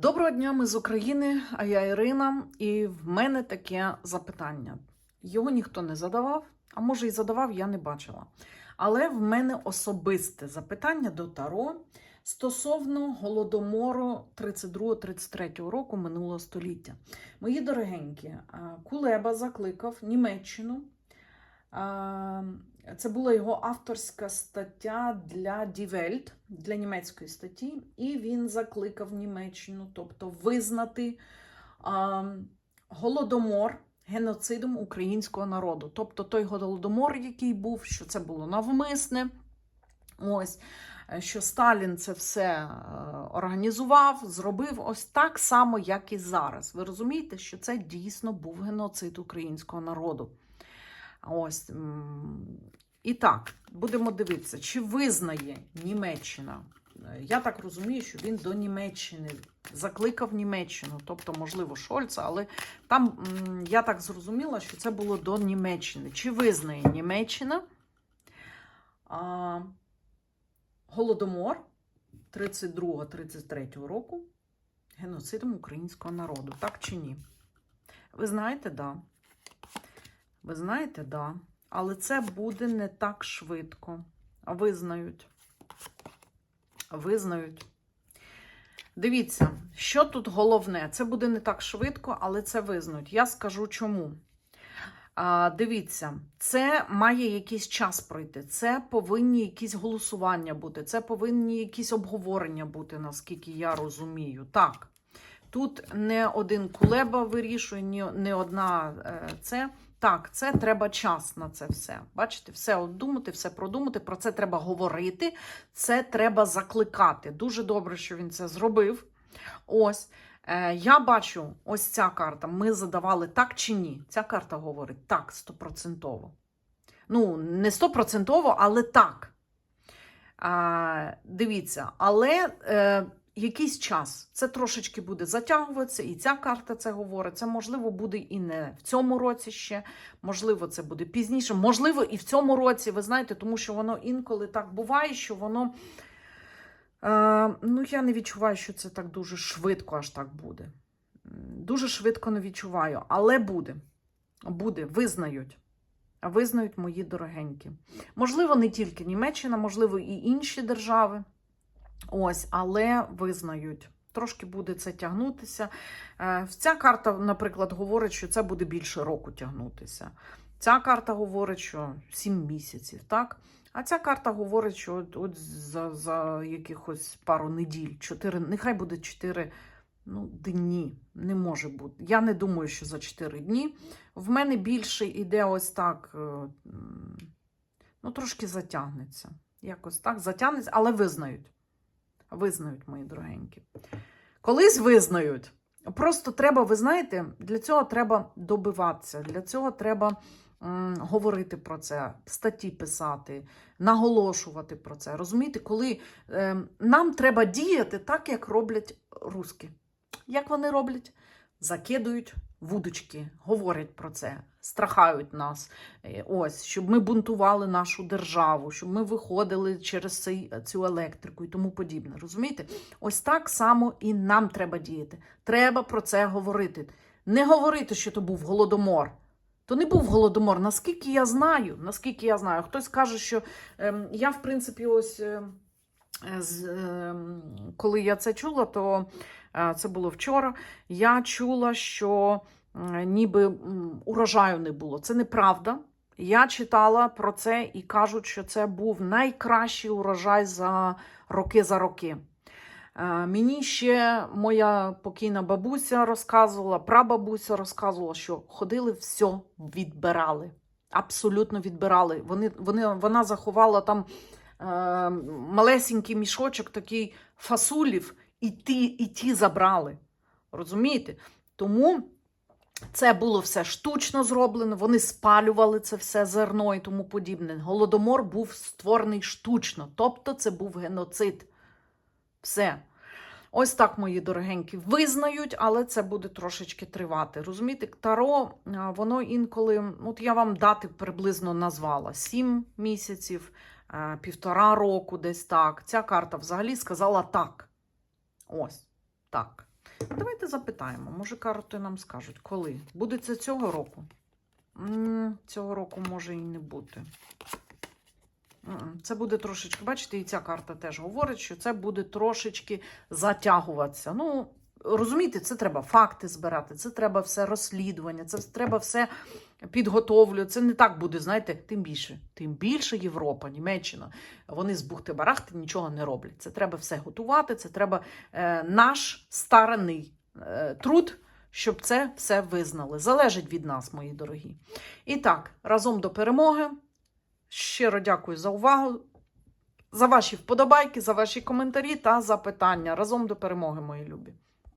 Доброго дня, ми з України, а я Ірина, і в мене таке запитання. Його ніхто не задавав, а може і задавав, я не бачила. Але в мене особисте запитання до Таро стосовно голодомору 32-33 року минулого століття. Мої дорогенькі, Кулеба закликав Німеччину. Це була його авторська стаття для Die Welt, для німецької статті, і він закликав Німеччину, тобто визнати а, голодомор геноцидом українського народу. Тобто той голодомор, який був, що це було навмисне. Ось, що Сталін це все е, організував, зробив ось так само, як і зараз. Ви розумієте, що це дійсно був геноцид українського народу. Ось. І так, будемо дивитися, чи визнає Німеччина. Я так розумію, що він до Німеччини закликав Німеччину, тобто, можливо, Шольца, але там я так зрозуміла, що це було до Німеччини. Чи визнає Німеччина а, Голодомор 32-33 року геноцидом українського народу? Так чи ні? Ви знаєте, да. Ви знаєте, да. Але це буде не так швидко. Визнають. Визнають. Дивіться, що тут головне? Це буде не так швидко, але це визнають. Я скажу чому. А, дивіться, це має якийсь час пройти. Це повинні якісь голосування бути, це повинні якісь обговорення бути, наскільки я розумію. Так. Тут не один кулеба вирішує, ні, не одна е, це. Так, це треба час на це все. Бачите, все обдумати, все продумати. Про це треба говорити, це треба закликати. Дуже добре, що він це зробив. Ось. Е, я бачу, ось ця карта. Ми задавали так чи ні. Ця карта говорить так, стопроцентово. Ну, не стопроцентово, але так. А, дивіться, але е, якийсь час це трошечки буде затягуватися, і ця карта це говорить. Це можливо буде і не в цьому році ще, можливо, це буде пізніше, можливо, і в цьому році, ви знаєте, тому що воно інколи так буває, що воно. Е, ну, я не відчуваю, що це так дуже швидко аж так буде. Дуже швидко не відчуваю, але буде. Буде, визнають. Визнають мої дорогенькі. Можливо, не тільки Німеччина, можливо, і інші держави. Ось, але визнають. Трошки буде це тягнутися. Е, Ця карта, наприклад, говорить, що це буде більше року тягнутися. Ця карта говорить, що 7 місяців, так? А ця карта говорить, що от, от за, за якихось пару неділь, 4, нехай буде 4 ну, дні. Не може бути. Я не думаю, що за 4 дні. В мене більше іде ось так, е, ну, трошки затягнеться. Якось так затягнеться, але визнають. Визнають, мої дорогенькі. Колись визнають. Просто треба, ви знаєте, для цього треба добиватися, для цього треба м, говорити про це, статті писати, наголошувати про це. Розумієте, коли е, нам треба діяти так, як роблять руски. Як вони роблять? Закидують вудочки, говорять про це, страхають нас. Е, Ось, щоб ми бунтували нашу державу, щоб ми виходили через цей, цю електрику і тому подібне. Розумієте? Ось так само і нам треба діяти. Треба про це говорити. Не говорити, що то був голодомор. То не був голодомор. Наскільки я знаю, наскільки я знаю, хтось каже, що ем, я, в принципі, ось. ем, з, ем, коли я це чула, то е, це було вчора. Я чула, що е, ніби урожаю не було. Це неправда. Я читала про це і кажуть, що це був найкращий урожай за роки за роки. Е, Мені ще моя покійна бабуся розказувала, прабабуся розказувала, що ходили, все відбирали. Абсолютно відбирали. Вони, вони, вона заховала там е, малесенький мішочок, такий фасулів, і ті, і ті забрали. Розумієте? Тому це було все штучно зроблено, вони спалювали це все зерно і тому подібне. Голодомор був створений штучно, тобто це був геноцид. Все. Ось так, мої дорогенькі, визнають, але це буде трошечки тривати. Розумієте, Таро, воно інколи, от я вам дати приблизно назвала: 7 місяців, півтора року, десь так. Ця карта взагалі сказала так. Ось так. Давайте запитаємо. Може, карти нам скажуть, коли? Буде це цього року? Цього року може і не бути. Це буде трошечки, бачите, і ця карта теж говорить, що це буде трошечки затягуватися. Ну, розумієте, це треба факти збирати, це треба все розслідування, це треба все підготовлю. Це не так буде, знаєте, тим більше. Тим більше Європа, Німеччина. Вони з бухти-барахти нічого не роблять. Це треба все готувати, це треба е, наш стараний е, труд, щоб це все визнали. Залежить від нас, мої дорогі. І так, разом до перемоги. Щиро дякую за увагу, за ваші вподобайки, за ваші коментарі та запитання. Разом до перемоги, мої любі.